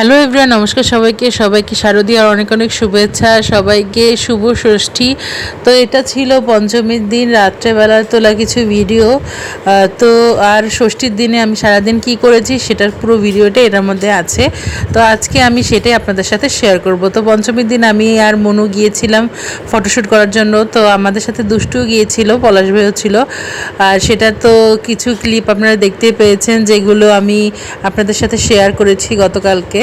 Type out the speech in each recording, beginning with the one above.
Hello everyone নমস্কার সবাইকে। সবাইকে শারদীয়ার অনেক অনেক শুভেচ্ছা। সবাইকে শুভ ষষ্ঠী। তো এটা ছিল পঞ্চমীর দিন রাত্রেবেলা তোলা কিছু ভিডিও তো আর ষষ্ঠীর দিনে আমি সারাদিন কি করেছি সেটার পুরো ভিডিওটা এটার মধ্যে আছে। তো আজকে আমি সেটাই আপনাদের সাথে শেয়ার করব। তো পঞ্চমীর দিন আমি আর মনু গিয়েছিলাম ফটোশ্যুট করার জন্য। তো আমাদের সাথে দুষ্টুও গিয়েছিল, পলাশ ভাইও ছিল। আর সেটা তো কিছু ক্লিপ আপনারা দেখতে পেয়েছেন, যেগুলো আমি আপনাদের সাথে শেয়ার করেছি গতকালকে।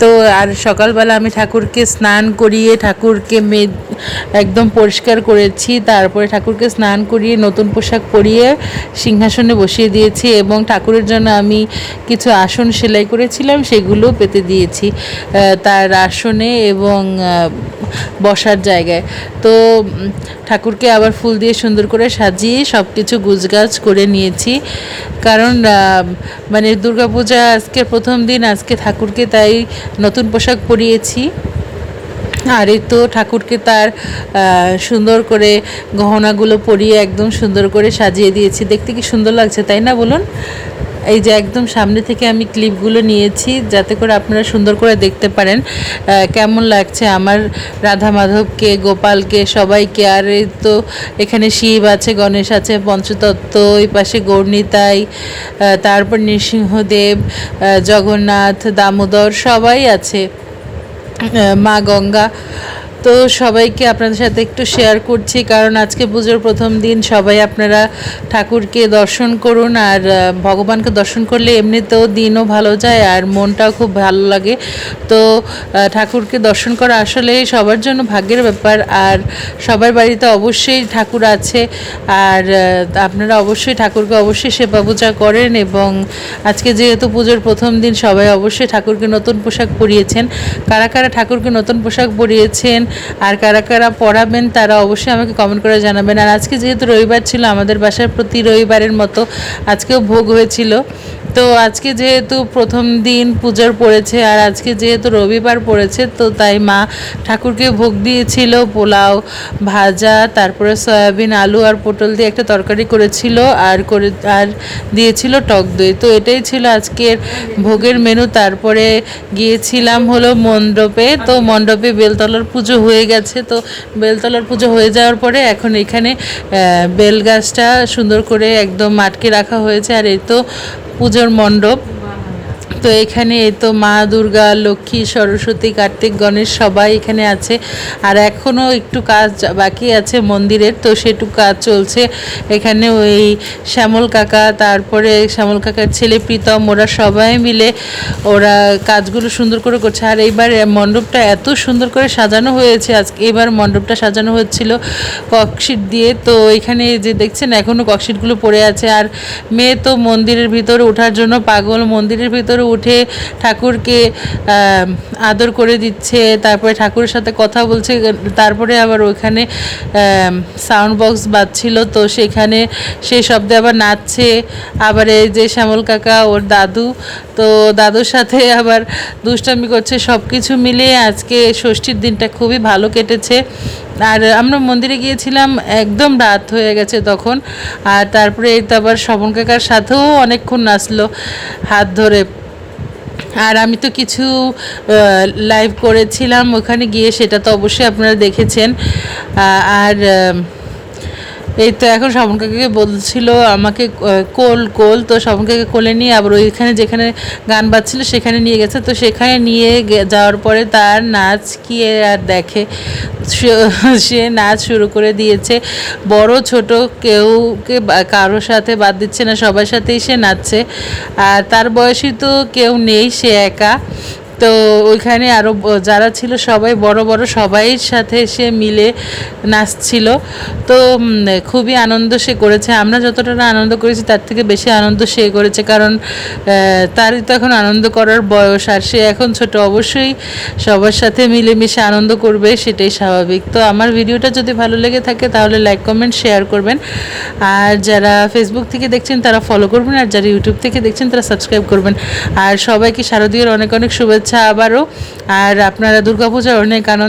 তো আর সকালবেলা আমি ঠাকুরকে স্নান করিয়ে, ঠাকুরকে মে একদম পরিষ্কার করেছি। তারপরে ঠাকুরকে স্নান করিয়ে, নতুন পোশাক পরিয়ে সিংহাসনে বসিয়ে দিয়েছি এবং ঠাকুরের জন্য আমি কিছু আসন সেলাই করেছিলাম, সেগুলো পেতে দিয়েছি তার আসনে এবং বসার জায়গায়। তো ঠাকুরকে আবার ফুল দিয়ে সুন্দর করে সাজিয়ে সব কিছু গুছগাছ করে নিয়েছি। কারণ মানে দুর্গাপূজা আজকে প্রথম দিন, আজকে ঠাকুরকে তাই নতুন পোশাক পরিয়েছি। আর এই তো ঠাকুরকে তার সুন্দর করে গহনাগুলো পরিয়ে একদম সুন্দর করে সাজিয়ে দিয়েছি। দেখতে কি সুন্দর লাগছে, তাই না বলুন? এই যে একদম সামনে থেকে আমি ক্লিপগুলো নিয়েছি যাতে করে আপনারা সুন্দর করে দেখতে পারেন কেমন লাগছে আমার রাধা মাধবকে গোপালকে সবাইকে আর এই তো এখানে শিব আছে গণেশ আছে পঞ্চতত্ত্ব এই পাশে গৌরনীতাই আহ, তারপর নৃসিংহদেব জগন্নাথ দামোদর সবাই আছে মা গঙ্গা তো সবাইকে আপনাদের সাথে একটু শেয়ার করছি, কারণ আজকে পুজোর প্রথম দিন সবাই আপনারা ঠাকুরকে দর্শন করুন, আর ভগবানকে দর্শন করলে এমনিতেও দিনও ভালো যায় আর মনটাও খুব ভালো লাগে। তো ঠাকুরকে দর্শন করা আসলে সবার জন্য ভাগ্যের ব্যাপার, আর সবার বাড়িতে অবশ্যই ঠাকুর আছে, আর আপনারা অবশ্যই ঠাকুরকে অবশ্যই সেবা পূজা করেন, এবং আজকে যেহেতু পুজোর প্রথম দিন সবাই অবশ্যই ঠাকুরকে নতুন পোশাক পরিয়েছেন। কারা কারা ঠাকুরকে নতুন পোশাক পরিয়েছেন আর কারা কারা পড়াবেন তারা অবশ্যই আমাকে কমেন্ট করে জানাবেন। আর আজকে যেহেতু রবিবার ছিল, আমাদের বাসায় প্রতি রবিবারের মতো আজকেও ভোগ হয়েছিল। তো আজকে যেহেতু প্রথম দিন পুজোর পড়েছে আর আজকে যেহেতু রবিবার পড়েছে, তো তাই মা ঠাকুরকে ভোগ দিয়েছিল, পোলাও, ভাজা, তারপরে সয়াবিন, আলু আর পটল দিয়ে একটা তরকারি করেছিল আর করে, আর দিয়েছিল টক দই। তো এটাই ছিল আজকের ভোগের মেনু। তারপরে গিয়েছিলাম হলো মণ্ডপে। তো মণ্ডপে বেলতলার পুজো হয়ে গেছে। তো বেলতলার পুজো হয়ে যাওয়ার পরে এখন এখানে বেল গাছটা সুন্দর করে একদম আটকে রাখা হয়েছে। আর এই তো পুজোর মণ্ডপ। তো এখানে এই তো মা দুর্গা, লক্ষ্মী, সরস্বতী, কার্তিক, গণেশ সবাই এখানে আছে। আর এখনও একটু কাজ বাকি আছে মন্দিরের, তো সেটুকু কাজ চলছে। এখানে ওই শ্যামল কাকা, তারপরে শ্যামল কাকার ছেলে প্রীতম, ওরা সবাই মিলে ওরা কাজগুলো সুন্দর করে করছে। আর এইবার মণ্ডপটা এত সুন্দর করে সাজানো হয়েছে, আজকে এবার মণ্ডপটা সাজানো হচ্ছিল ককশিট দিয়ে। তো এখানে যে দেখছেন এখনও ককশিটগুলো পড়ে আছে। আর মেয়ে তো মন্দিরের ভিতরে ওঠার জন্য পাগল, মন্দিরের ভিতরে উঠে ঠাকুরকে আদর করে দিচ্ছে, তারপরে ঠাকুরের সাথে কথা বলছে, তারপরে আবার ওইখানে সাউন্ড বক্স বাজছিল, তো সেখানে সেই শব্দে আবার নাচছে, আবার এই যে শ্যামল কাকা, ওর দাদু, তো দাদুর সাথে আবার দুষ্টামি করছে সব কিছু মিলিয়ে আজকে ষষ্ঠীর দিনটা খুবই ভালো কেটেছে। আর আমরা মন্দিরে গিয়েছিলাম, একদম রাত হয়ে গেছে তখন, আর তারপরে তো আবার স্বপন কাকার সাথেও অনেকক্ষণ নাচলো, হাত ধরে। আর আমি তো কিছু লাইভ করেছিলাম ওখানে গিয়ে সেটা তো অবশ্যই আপনারা দেখেছেন। আর এই তো এখন স্বপন কাকাকে বলছিল আমাকে কোল কোল, তো স্বপন কাকা কোলে নিয়ে আবার ওইখানে যেখানে গান বাজছিল সেখানে নিয়ে গেছে। তো সেখানে নিয়ে যাওয়ার পরে তার নাচ কি আর দেখে? সে নাচ শুরু করে দিয়েছে। বড়, ছোট কেউকে কারোর সাথে বাদ দিচ্ছে না, সবার সাথেই সে নাচছে। আর তার বয়সী তো কেউ নেই, সে একা। তো ওইখানে আরও যারা ছিল সবাই, বড় বড় সবাইয়ের সাথে সে মিলে নাচছিল। তো খুবই আনন্দ সে করেছে। আমরা যতটা আনন্দ করেছি, তার থেকে বেশি আনন্দ সে করেছে। কারণ তারই তো এখন আনন্দ করার বয়স। আর সে এখন ছোট, অবশ্যই সবার সাথে মিলেমিশে আনন্দ করবে, সেটাই স্বাভাবিক। তো আমার ভিডিওটা যদি ভালো লেগে থাকে, তাহলে লাইক, কমেন্ট, শেয়ার করবেন। আর যারা ফেসবুক থেকে দেখছেন, তারা ফলো করবেন। আর যারা ইউটিউব থেকে দেখছেন, তারা সাবস্ক্রাইব করবেন। আর সবাইকে শারদীয়ের অনেক অনেক শুভেচ্ছা আবারও। আর আপনারা দুর্গাপূজার অনেক আনন্দ